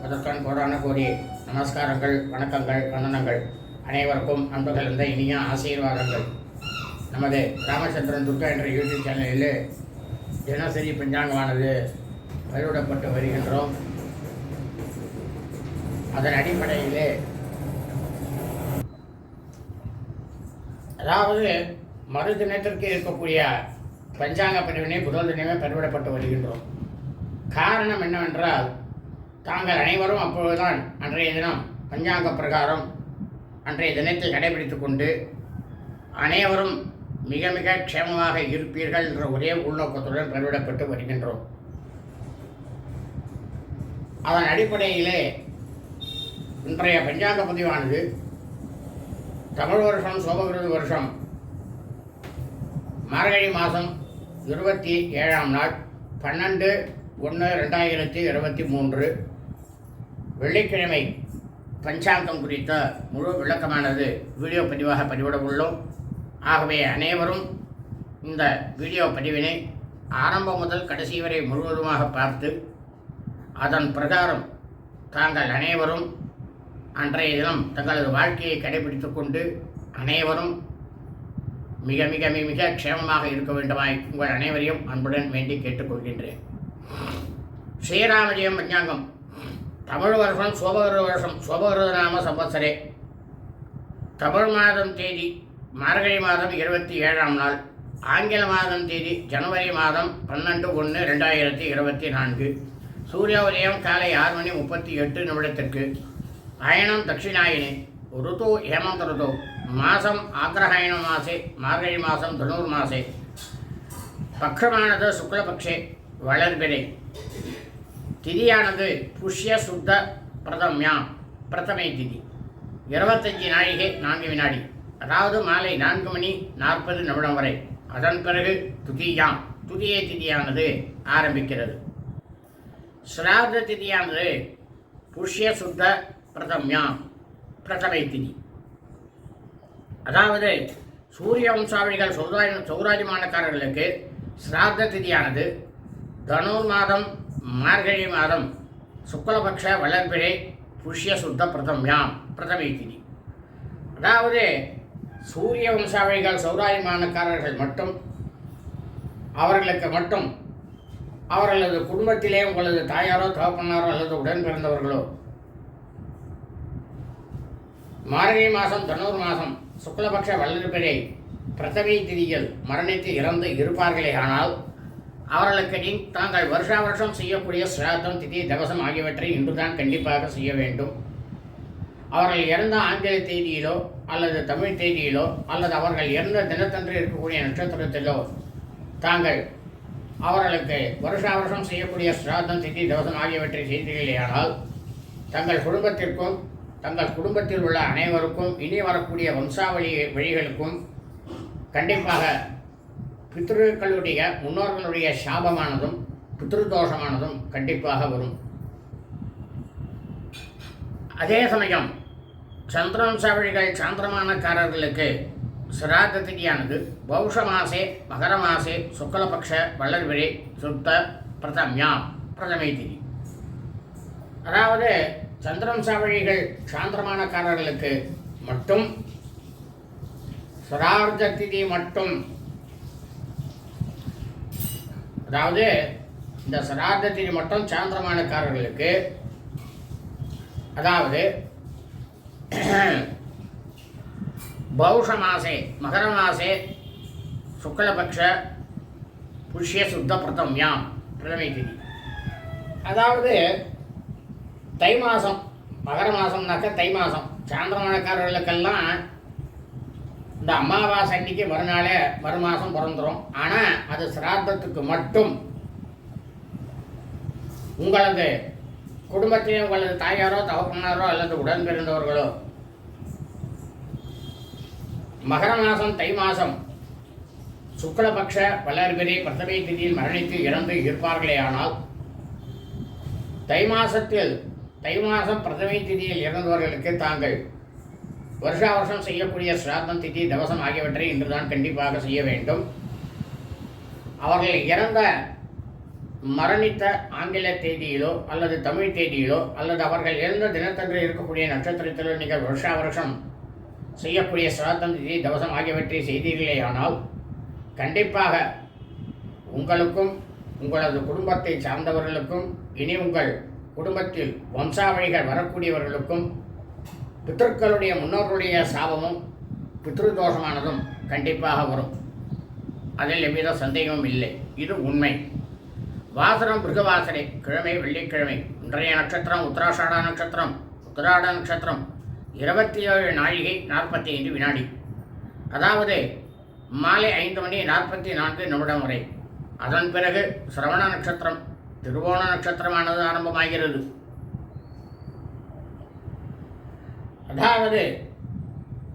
முதற்கண் கோடான கோடி நமஸ்காரங்கள் வணக்கங்கள் வந்தனங்கள். அனைவருக்கும் அன்பு இனிய ஆசீர்வாதங்கள். நமது ராமச்சந்திரன் துர்கா என்ற யூடியூப் சேனலில் தினசரி பஞ்சாங்கமானது பயிரிடப்பட்டு வருகின்றோம். அதன் அடிப்படையிலே அதாவது மறு தினத்திற்கு இருக்கக்கூடிய பஞ்சாங்க பிரிவினை புதல் தினமே பெருவிடப்பட்டு வருகின்றோம். காரணம் என்னவென்றால் தாங்கள் அனைவரும் அப்பொழுதுதான் அன்றைய தினம் பஞ்சாங்க பிரகாரம் அன்றைய தினத்தை கடைபிடித்து கொண்டு அனைவரும் மிக மிக க்ஷேமமாக இருப்பீர்கள் என்ற ஒரே உள்நோக்கத்துடன் பதிவிடப்பட்டு வருகின்றோம். அதன் அடிப்படையிலே இன்றைய பஞ்சாங்க பதிவானது தமிழ் வருஷம் சோபகிருது வருஷம் மார்கழி மாதம் இருபத்தி ஏழாம் நாள் பன்னெண்டு ஒன்று ரெண்டாயிரத்தி இருபத்தி மூன்று வெள்ளிக்கிழமை பஞ்சாங்கம் குறித்த முழு விளக்கமானது வீடியோ பதிவாக பதிவிட உள்ளோம். ஆகவே அனைவரும் இந்த வீடியோ பதிவினை ஆரம்பம் முதல் கடைசி வரை முழுவதுமாக பார்த்து அதன் பிரகாரம் தாங்கள் அனைவரும் அன்றைய தினம் தங்களது வாழ்க்கையை கடைபிடித்து கொண்டு அனைவரும் மிக மிக மிக மிக க்ஷேமமாக இருக்க வேண்டுமாய் உங்கள் அனைவரையும் அன்புடன் வேண்டி கேட்டுக்கொள்கின்றேன். ஸ்ரீராமஜெயம் பஞ்சாங்கம் தமிழ் வருஷம் சோபகர வருஷம் சோபகர நாம சம்பத்சரே. தமிழ் மாதம் தேதி மார்கழி மாதம் இருபத்தி ஏழாம் நாள். ஆங்கில மாதம் தேதி ஜனவரி மாதம் பன்னெண்டு ஒன்று ரெண்டாயிரத்தி இருபத்தி நான்கு. சூரிய உதயம் காலை ஆறு மணி முப்பத்தி எட்டு நிமிடத்திற்கு. அயனம் தட்சிணாயினி ருத்து ஹேமந்த ருது மாதம் ஆக்ரஹாயண மாசே மார்கழி மாதம் தனுர் மாசே. பக்ஷமானது சுக்லபக்ஷே வளர்பிறை. திதியானது புஷ்ய சுத்த பிரதம்யா. பிரதமை திதி. இருபத்தஞ்சி நாழிகை நான்கு வினாடி. அதாவது மாலை நான்கு மணி நாற்பது நிமிடம் வரை. அதன் பிறகு துதியாம் துதிய திதியானது ஆரம்பிக்கிறது. ஸ்ராத்த திதியானது புஷ்ய சுத்த பிரதம்யாம் பிரதமை திதி. அதாவது சூரிய வம்சாவளிகள் சௌராஜ சௌராஜமானக்காரர்களுக்கு சிராத்த திதியானது தனுர் மாதம் மார்கழி மாதம் சுக்லபக்ஷ வளர்பிறை புஷ்ய சுத்த பிரதம்யாம் பிரதமை திதி அதாவது சூரிய வம்சாவளிகள் சௌராயமானக்காரர்கள் மட்டும் அவர்களுக்கு மட்டும் அவர்களது குடும்பத்திலே உங்களது தாயாரோ தகப்பனாரோ அல்லது உடன் பிறந்தவர்களோ மார்கழி மாதம் தனூர் மாதம் சுக்லபக்ஷ வல்லபிறை பிரதமை திதியில் மரணித்து இறந்து இருப்பார்களே ஆனால் அவர்களுக்கு தாங்கள் வருஷா வருஷம் செய்யக்கூடிய சிராதம் திதி தவசம் ஆகியவற்றை இன்றுதான் கண்டிப்பாக செய்ய வேண்டும். அவர்கள் இறந்த ஆங்கில தேதியிலோ அல்லது தமிழ் தேதியிலோ அல்லது அவர்கள் இறந்த தினத்தன்று இருக்கக்கூடிய நட்சத்திரத்திலோ தாங்கள் அவர்களுக்கு வருஷா வருஷம் செய்யக்கூடிய சிராதம் திதி தவசம் ஆகியவற்றை செய்தீர்களேயானால் தங்கள் குடும்பத்திற்கும் தங்கள் குடும்பத்தில் உள்ள அனைவருக்கும் இனி வரக்கூடிய வம்சாவளி வழிகளுக்கும் கண்டிப்பாக பித்ருக்களுடைய முன்னோர்களுடைய சாபமானதும் பித்ருதோஷமானதும் கண்டிப்பாக வரும். அதே சமயம் சந்திரவம்சாவழிகள் சாந்திரமானக்காரர்களுக்கு சிராத திதியானது பௌஷ மாசே மகர மாசே சுக்லபக்ஷ வளர்விழி சுத்த பிரதம்யா பிரதமை திதி அதாவது சந்திரவம்சாவழிகள் சாந்திரமானக்காரர்களுக்கு மட்டும் சிரார்த்த திதி மட்டும் அதாவது இந்த சிரார்த்த மட்டும் சாந்திரமானக்காரர்களுக்கு அதாவது பௌஷ மாசே மகர மாசே சுக்லபக்ஷ புஷ்ய சுத்த பிரதம்யாம் பிரதமை திதி. அதாவது தை மாதம் மகர மாதம்னாக்க தை மாதம் சாந்திரமானக்காரர்களுக்கெல்லாம் இந்த அமாவாசை அன்னைக்கு மறுநாளே மறு மாதம் பிறந்துடும் ஆனால் அது சிராத்தத்துக்கு மட்டும். உங்களது குடும்பத்திலே உங்களது தாயாரோ தகப்பனாரோ அல்லது உடன் பிறந்தவர்களோ மகர மாதம் தை மாதம் சுக்லபக்ஷ வளர்பிறை பிரதமை திதியில் மரணித்து இறந்து இருப்பார்களே ஆனால் தை மாசத்தில் தை மாதம் பிரதமை திதியில் இறந்தவர்களுக்கு தாங்கள் வருஷா வருஷம் செய்யக்கூடிய சிராதம் திதி தவசம் ஆகியவற்றை இன்றுதான் கண்டிப்பாக செய்ய வேண்டும். அவர்கள் இறந்த மரணித்த ஆங்கில தேதியிலோ அல்லது தமிழ் தேதியிலோ அல்லது அவர்கள் இறந்த தினத்தன்று இருக்கக்கூடிய நட்சத்திரத்திலோ நீங்கள் வருஷா வருஷம் செய்யக்கூடிய சிராதம் திதி தவசம் ஆகியவற்றை செய்தீர்களேயானால் கண்டிப்பாக உங்களுக்கும் உங்களது குடும்பத்தை சார்ந்தவர்களுக்கும் இனி உங்கள் குடும்பத்தில் வம்சாவழிகள் வரக்கூடியவர்களுக்கும் பித்தர்களுடைய முன்னோர்களுடைய சாபமும் பித்ருதோஷமானதும் கண்டிப்பாக வரும். அதில் எவ்வித சந்தேகமும் இல்லை. இது உண்மை. வாசனம் மிருகவாசனை கிழமை வெள்ளிக்கிழமை இன்றைய நட்சத்திரம் உத்தராஷாடா நட்சத்திரம் உத்தராட நட்சத்திரம் இருபத்தி ஏழு நாழிகை நாற்பத்தி ஐந்து வினாடி. அதாவது மாலை ஐந்து மணி நாற்பத்தி நான்கு நிமிடம் வரை. அதன் பிறகு சிரவண நட்சத்திரம் திருவோண நட்சத்திரமானது ஆரம்பமாகிறது. அதாவது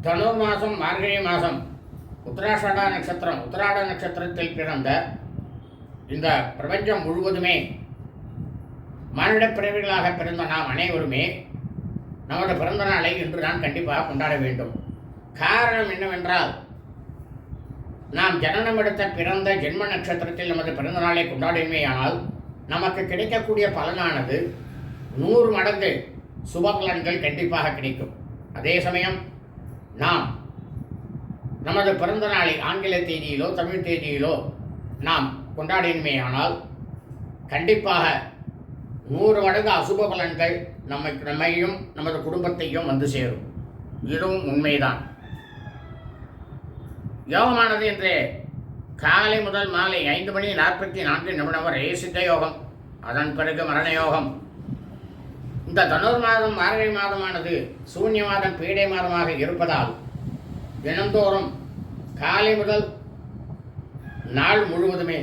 தனு மாதம் மார்கழி மாதம் உத்தராஷாடா நட்சத்திரம் உத்தராட நட்சத்திரத்தில் பிறந்த இந்த பிரபஞ்சம் முழுவதுமே மானிட பிறவிகளாக பிறந்த நாம் அனைவருமே நமது பிறந்த நாளை இன்று நான் கண்டிப்பாக கொண்டாட வேண்டும். காரணம் என்னவென்றால் நாம் ஜனனம் எடுத்த பிறந்த ஜென்ம நட்சத்திரத்தில் நமது பிறந்த நாளை கொண்டாடுமையானால் நமக்கு கிடைக்கக்கூடிய பலனானது நூறு மடங்கு சுப பலன்கள் கண்டிப்பாக கிடைக்கும். அதே சமயம் நாம் நமது பிறந்த நாளை ஆங்கில தேதியிலோ தமிழ் தேதியிலோ நாம் கொண்டாடினுமேயானால் கண்டிப்பாக நூறு மடங்கு அசுப பலன்கள் நம்மை நம்மையும் நமது குடும்பத்தையும் வந்து சேரும். இதுவும் உண்மைதான். யோகமானது இன்று காலை முதல் மாலை ஐந்து மணி நாற்பத்தி நான்கு நிமிடம் வரை சித்த யோகம் அதன் பிறகு மரண யோகம் இந்த தனுர் மாதம் மார்கழி மாதமானது சூன்ய மாதம் பீடை மாதமாக இருப்பதால் தினந்தோறும் காலை முதல் நாள் முழுவதுமே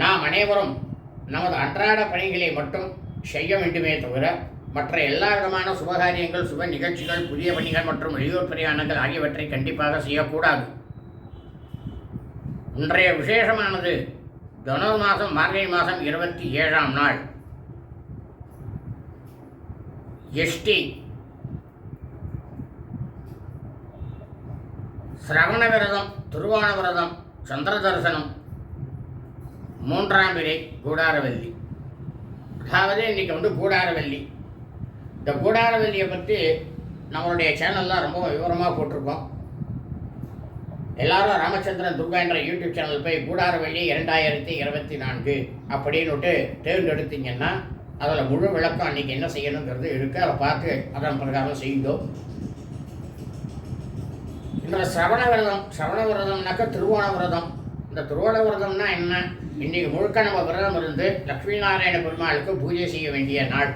நாம் அனைவரும் நமது அன்றாட பணிகளை மட்டும் செய்ய வேண்டுமே தவிர மற்ற எல்லா விதமான சுபகாரியங்கள் சுப நிகழ்ச்சிகள் புதிய பணிகள் மற்றும் வெளியூர் பிரயாணங்கள் ஆகியவற்றை கண்டிப்பாக செய்யக்கூடாது. இன்றைய விசேஷமானது தனுர் மாதம் மார்கழி மாதம் இருபத்தி ஏழாம் நாள். எஷ்டி சிரவண விரதம் துருவான விரதம் சந்திர தரிசனம் மூன்றாம் விலை கூடாரவல்லி அதாவது இன்னைக்கு வந்து கூடாரவல்லி இந்த கூடாரவல்லியை பற்றி நம்மளுடைய சேனலில் ரொம்ப விவரமாக போட்டிருக்கோம் எல்லாரும் ராமச்சந்திரன் துர்கா என்ற யூடியூப் சேனல் போய் கூடாரவல்லி இரண்டாயிரத்தி இருபத்தி நான்கு அப்படின்னுட்டு தேர்ந்தெடுத்தீங்கன்னா அதில் முழு விளக்கம் அன்றைக்கி என்ன செய்யணுங்கிறது இருக்குது அதை பார்த்து அதன் பிரகாரம் செய்யுங்கோ இந்த சிரவண விரதம் சிரவண விரதம்னாக்கா திருவோண விரதம். இந்த திருவோண விரதம்னா என்ன? இன்னைக்கு முழுக்க நம்ம விரதம் இருந்து லக்ஷ்மி நாராயண பெருமாளுக்கு பூஜை செய்ய வேண்டிய நாள்.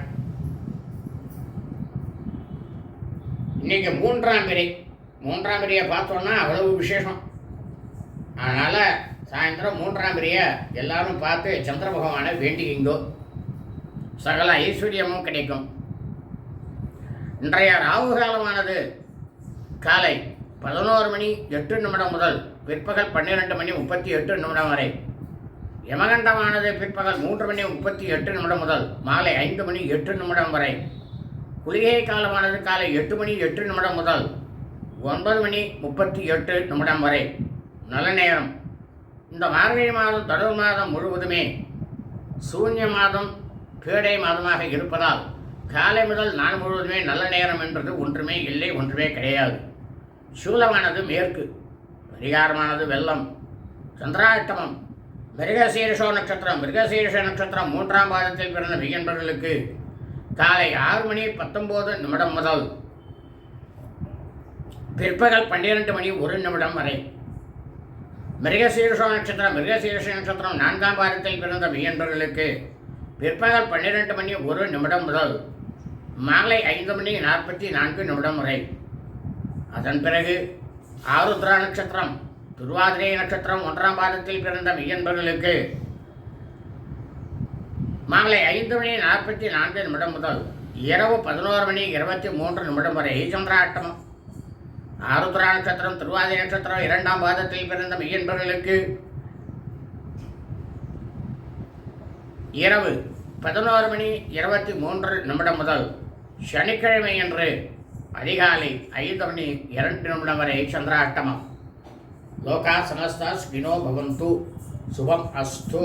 இன்றைக்கி மூன்றாம் பிறை மூன்றாம் பிறையை பார்த்தோன்னா அவ்வளவு விசேஷம். அதனால் சாயந்தரம் மூன்றாம் பிறையை எல்லாரும் பார்த்து சந்திர பகவானை வேண்டிக்கிங்கோ. சகல ஐஸ்வர்யமும் கிடைக்கும். இன்றைய ராகு காலமானது காலை பதினோரு மணி எட்டு நிமிடம் முதல் பிற்பகல் பன்னிரெண்டு மணி முப்பத்தி எட்டு நிமிடம் வரை. யமகண்டமானது பிற்பகல் மூன்று மணி முப்பத்தி எட்டு நிமிடம் முதல் மாலை ஐந்து மணி எட்டு நிமிடம் வரை. குளிகை காலமானது காலை எட்டு மணி எட்டு நிமிடம் முதல் ஒன்பது மணி முப்பத்தி எட்டு நிமிடம் வரை. நல்ல நேரம். இந்த மார்கழி மாதம் தொடர் மாதம் முழுவதுமே சூன்ய மாதம் கேடை மாதமாக இருப்பதால் காலை முதல் நாள் முழுவதுமே நல்ல நேரம் என்பது ஒன்றுமே இல்லை ஒன்றுமே கிடையாது. சூலமானது மேற்கு பரிகாரமானது வெள்ளம் சந்திராஷ்டமம் மிருகசீரிஷோ நட்சத்திரம் மிருகசீரிஷ நட்சத்திரம் மூன்றாம் பாதத்தில் பிறந்த மிகன்பர்களுக்கு காலை ஆறு மணி பத்தொம்போது நிமிடம் முதல் பிற்பகல் பன்னிரண்டு மணி ஒரு நிமிடம் வரை. மிருகசீரிஷோ நட்சத்திரம் மிருகசீரிஷ நட்சத்திரம் நான்காம் பாதத்தில் பிறந்த மிகன்பர்களுக்கு பிற்பகல் பன்னிரெண்டு மணி ஒரு நிமிடம் முதல் மாலை ஐந்து மணி நாற்பத்தி நான்கு நிமிடம் வரை. அதன் பிறகு ஆருத்ரா நட்சத்திரம் துருவாதிரை நட்சத்திரம் ஒன்றாம் பாதத்தில் பிறந்த மெய்யன்பர்களுக்கு மாலை ஐந்து மணி நாற்பத்தி நான்கு நிமிடம் முதல் இரவு பதினோரு மணி இருபத்தி மூன்று நிமிடம் வரை சந்திராட்டம் ஆருத்ரா நட்சத்திரம் திருவாதி நட்சத்திரம் இரண்டாம் பாதத்தில் பிறந்த மெய்யன்பர்களுக்கு இரவு பதினோரு மணி இருபத்தி மூன்று நிமிடம் முதல் சனிக்கிழமை அன்று அதிகாலை ஐந்து மணி இரண்டு நிமிடம் வரை சந்திராஷ்டமம். லோகா சமஸ்தா ஸ்கினோ பவந்து. சுபம் அஸ்தோ.